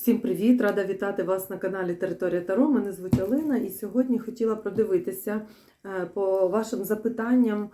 Всім привіт! Рада вітати вас на каналі Територія Таро. Мене звуть Олена, і сьогодні хотіла продивитися е, по вашим запитанням е,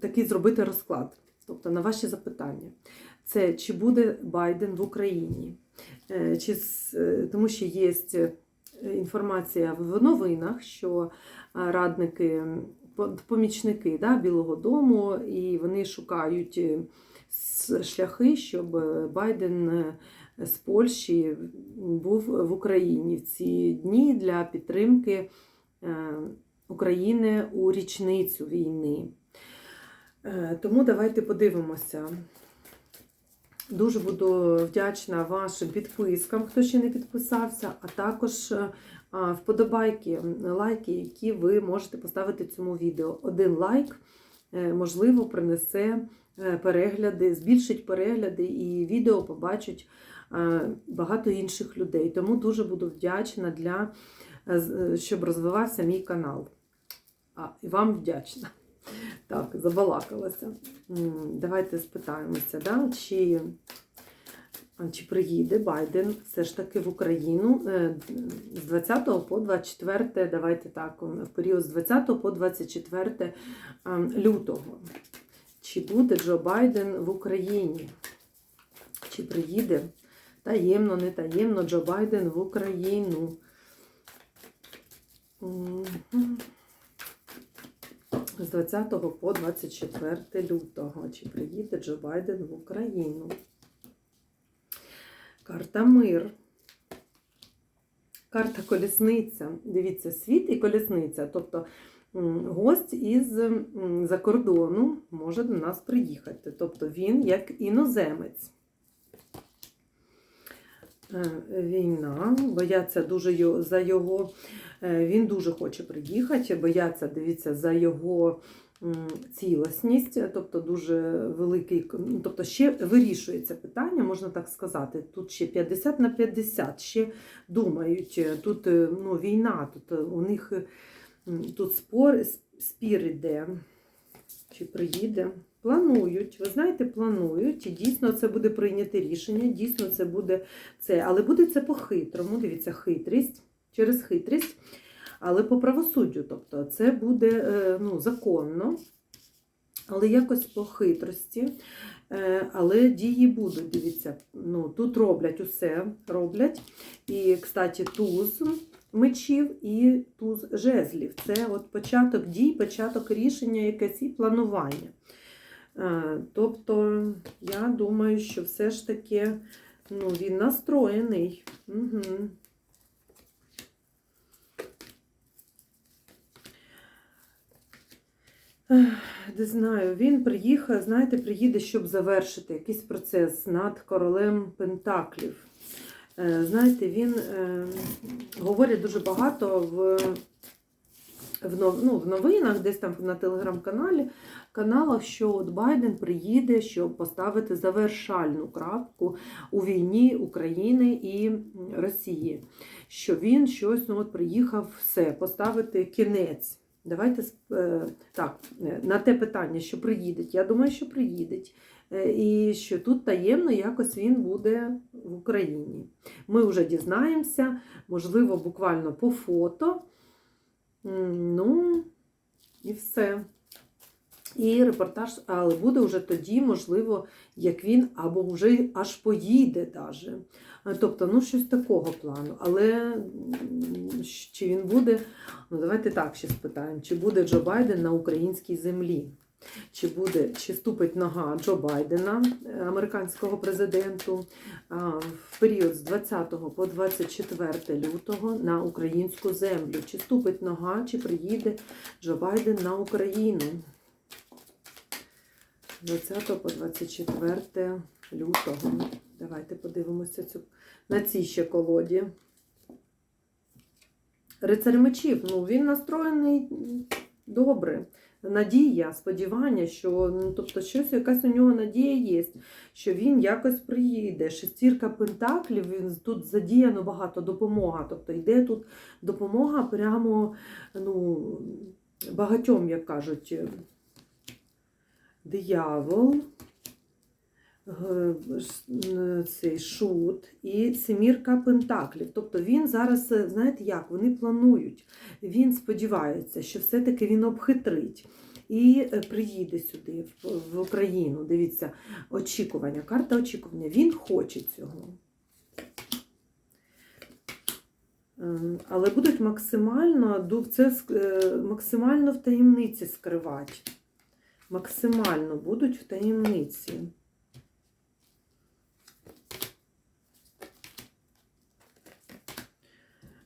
такий зробити розклад. Тобто на ваші запитання. Це чи буде Байден в Україні? Е, Чи, тому що є інформація в новинах, що радники, помічники да, Білого Дому, і вони шукають шляхи, щоб е, Байден е, з Польщі був в Україні в ці дні для підтримки е, України у річницю війни. Тому давайте подивимося. Дуже буду вдячна вашим підпискам, хто ще не підписався, а також вподобайки, лайки, які ви можете поставити цьому відео. Один лайк, можливо, принесе перегляди, збільшить перегляди і відео побачать е, багато інших людей. Тому дуже буду вдячна для е, е, щоб розвивався мій канал. А, і вам вдячна. Так, забалакалася. Давайте спитаємося, да? чи, чи приїде Байден все ж таки в Україну е, з 20 по 24, давайте так, в період з 20 по 24 лютого. Чи буде Джо Байден в Україні? Чи приїде таємно, не таємно Джо Байден в Україну? З 20 по 24 лютого. Чи приїде Джо Байден в Україну? Карта Мир. Карта колісниця. Дивіться, світ і колісниця. Тобто гость із за кордону може до нас приїхати. Тобто він як іноземець. Е, Війна, бояться дуже за його. е, Він дуже хоче приїхати, бояться, дивіться, за його цілісність, тобто дуже великий, ну, тобто ще вирішується питання, можна так сказати. Тут ще 50 на 50, ще думають. е, Тут ну, війна, тут у них тут спор, спір іде. Чи приїде? Планують, ви знаєте, планують, і дійсно це буде прийняте рішення, дійсно це буде це, але буде це по-хитрому. Дивіться, хитрість через хитрість, але по правосуддю. Тобто це буде е, ну, законно, але якось по хитрості. Е, Але дії будуть, дивіться, ну, тут роблять усе, роблять. І, кстати, туз мечів і туз жезлів. Це от початок дій, початок рішення, якесь і планування. Е, Тобто, я думаю, що все ж таки ну, він настроєний. Угу. Не знаю, він приїхав, знаєте, приїде, щоб завершити якийсь процес над королем Пентаклів. Е, Знаєте, він е, говорить дуже багато в, ну, в новинах, десь там на телеграм-каналі, каналах, що от Байден приїде, щоб поставити завершальну крапку у війні України і Росії. Що він щось ну, от приїхав все, поставити кінець. Давайте е, так, е, на те питання, що приїдеть. Я думаю, що приїдеть. Е, І що тут таємно якось він буде в Україні. Ми вже дізнаємося, можливо, буквально по фото. Ну, і все. І репортаж, але буде вже тоді, можливо, як він або вже аж поїде даже. Е, Тобто, ну, щось такого плану. Але чи він буде, ну давайте так ще спитаємо, чи буде Джо Байден на українській землі? Чи буде, чи ступить нога Джо Байдена, е, американського президенту, в період з 20 по 24 лютого на українську землю? Чи ступить нога, чи приїде Джо Байден на Україну? 20 по 24 лютого. Давайте подивимося цю, на цій ще колоді. Рицарь мечів, ну він настроєний добре. Надія, сподівання, що ну, тобто щось, якась у нього надія є, що він якось приїде. Шестірка пентаклів, він тут задіяно багато допомога. Тобто йде тут допомога прямо ну, багатьом, як кажуть, диявол, цей шут і семірка пентаклів. Тобто він зараз, е, знаєте як, вони планують. Він сподівається, що все-таки він обхитрить. І е, приїде сюди, в, Україну. Дивіться, очікування, карта очікування. Він хоче цього. Е, Але будуть максимально це максимально в таємниці скривати. Максимально будуть в таємниці.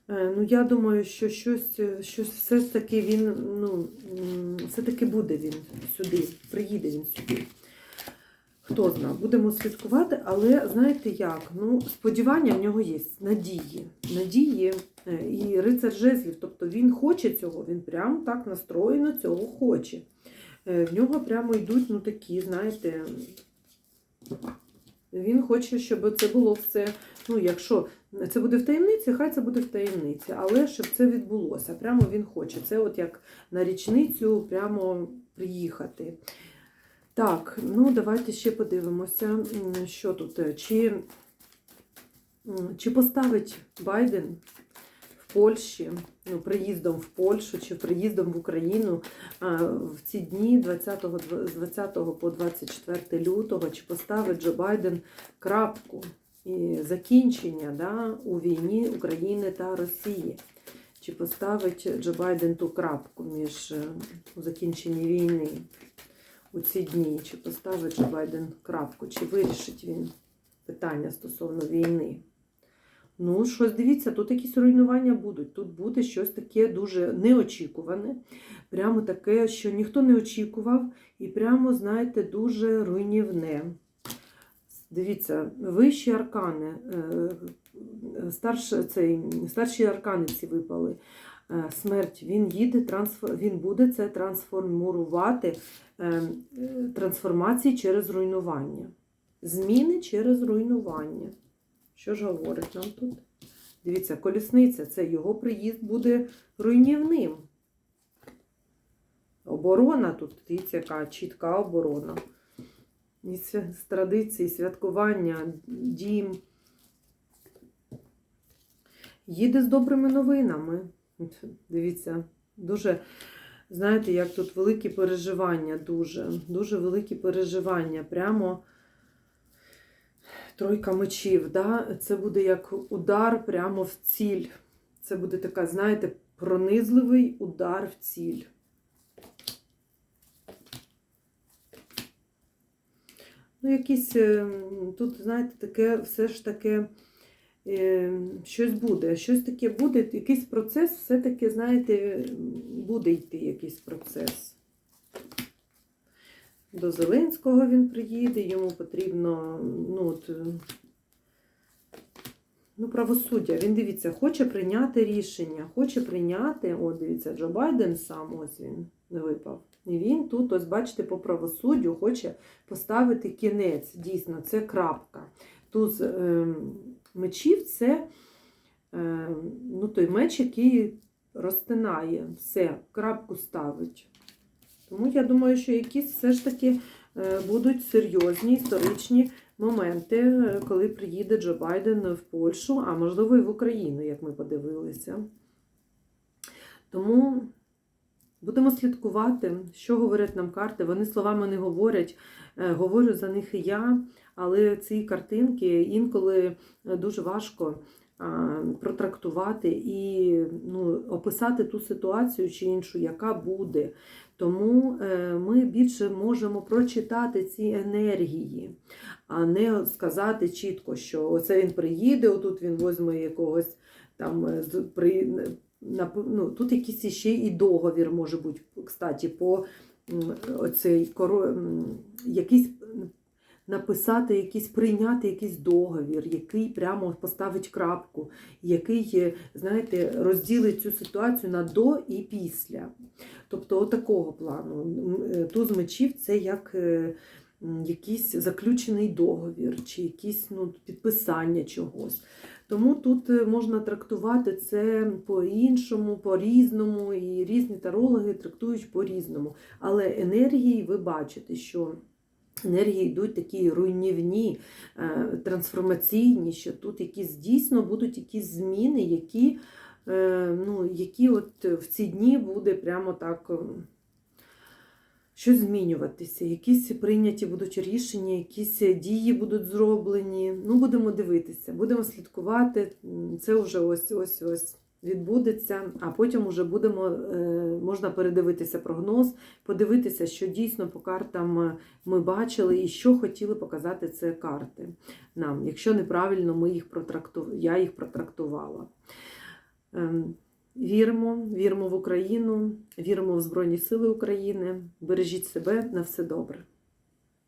Е, Ну, я думаю, що щось, е, щось все ж таки він, ну, все-таки буде він сюди, приїде він сюди. Хто знає, будемо слідкувати, але знаєте як? Ну, сподівання в нього є, надії. Надії е, і рицар жезлів, тобто він хоче цього, він прямо так настроєно цього хоче. Е, В нього прямо йдуть, ну такі, знаєте, він хоче, щоб це було все. Ну, якщо це буде в таємниці, хай це буде в таємниці, але щоб це відбулося. Прямо він хоче. Це от як на річницю прямо приїхати. Так, ну давайте ще подивимося, що тут. е, Чи, чи поставить Байден в Польщі, приїздом в Польщу чи приїздом в Україну в ці дні 20, з 20 по 24 лютого, чи поставить Джо Байден крапку і закінчення да, у війні України та Росії? Чи поставить Джо Байден ту крапку між е, у закінченні війни? у ці дні, чи поставить Джо Байден крапку, чи вирішить він питання стосовно війни. Ну, щось дивіться, тут якісь руйнування будуть. Тут буде щось таке дуже неочікуване, прямо таке, що ніхто не очікував, і прямо, знаєте, дуже руйнівне. Дивіться, вищі аркани, е, старш, цей, старші аркани ці випали. Е, Смерть, він їде, він буде це трансформувати е, трансформації через руйнування. Зміни через руйнування. Що ж говорить нам тут? Дивіться, колісниця це його приїзд буде руйнівним. Оборона тут, дивіться, яка чітка оборона. З традиції, святкування, дім. Їде з добрими новинами. Дивіться, дуже, знаєте, як тут великі переживання, дуже, дуже великі переживання. Прямо тройка мечів. Да? Це буде як удар прямо в ціль. Це буде така, знаєте, пронизливий удар в ціль. Ну, якісь е, тут, знаєте, таке все ж таке е, щось буде. Щось таке буде, якийсь процес, все-таки, знаєте, буде йти якийсь процес. До Зеленського він приїде, йому потрібно, ну, от, е, ну, правосуддя. Він дивіться, хоче прийняти рішення, хоче прийняти, о, дивіться, Джо Байден сам ось він випав. І він тут, ось бачите, по правосуддю хоче поставити кінець. Дійсно, це крапка. Туз е, мечів це е, ну, той меч, який розтинає, все, крапку ставить. Тому я думаю, що якісь все ж таки е, будуть серйозні історичні моменти, е, коли приїде Джо Байден в Польщу, а можливо і в Україну, як ми подивилися. Тому будемо слідкувати, що говорять нам карти. Вони словами не говорять, е, говорю за них і я, але ці картинки інколи е, дуже важко протрактувати і ну, описати ту ситуацію чи іншу, яка буде. Тому е, ми більше можемо прочитати ці енергії, а не сказати чітко, що оце він приїде, отут він возьме якогось там е, при, ну, тут якийсь ще і договір може бути, кстати, по оцей якийсь написати, якийсь прийняти якийсь договір, який прямо поставить крапку, який, е, знаєте, розділить цю ситуацію на до і після. Тобто, отакого плану. Е, Туз мечів це як е, якийсь заключений договір, чи якісь ну, підписання чогось. Тому тут можна трактувати це по-іншому, по-різному, і різні тарологи трактують по-різному. Але енергії ви бачите, що енергії йдуть такі руйнівні, е, трансформаційні, що тут якісь дійсно будуть якісь зміни, які, е, ну, які от в ці дні буде прямо так. ем, Щось змінюватися, якісь прийняті будуть рішення, якісь дії будуть зроблені. Ну, будемо дивитися, будемо слідкувати. Це вже ось ось ось відбудеться, а потім вже будемо, е, можна передивитися прогноз, подивитися, що дійсно по картам е, ми бачили і що хотіли показати це карти нам, якщо неправильно ми їх протракту... я їх протрактувала. Ем, Віримо, віримо в Україну, віримо в Збройні Сили України. Бережіть себе на все добре.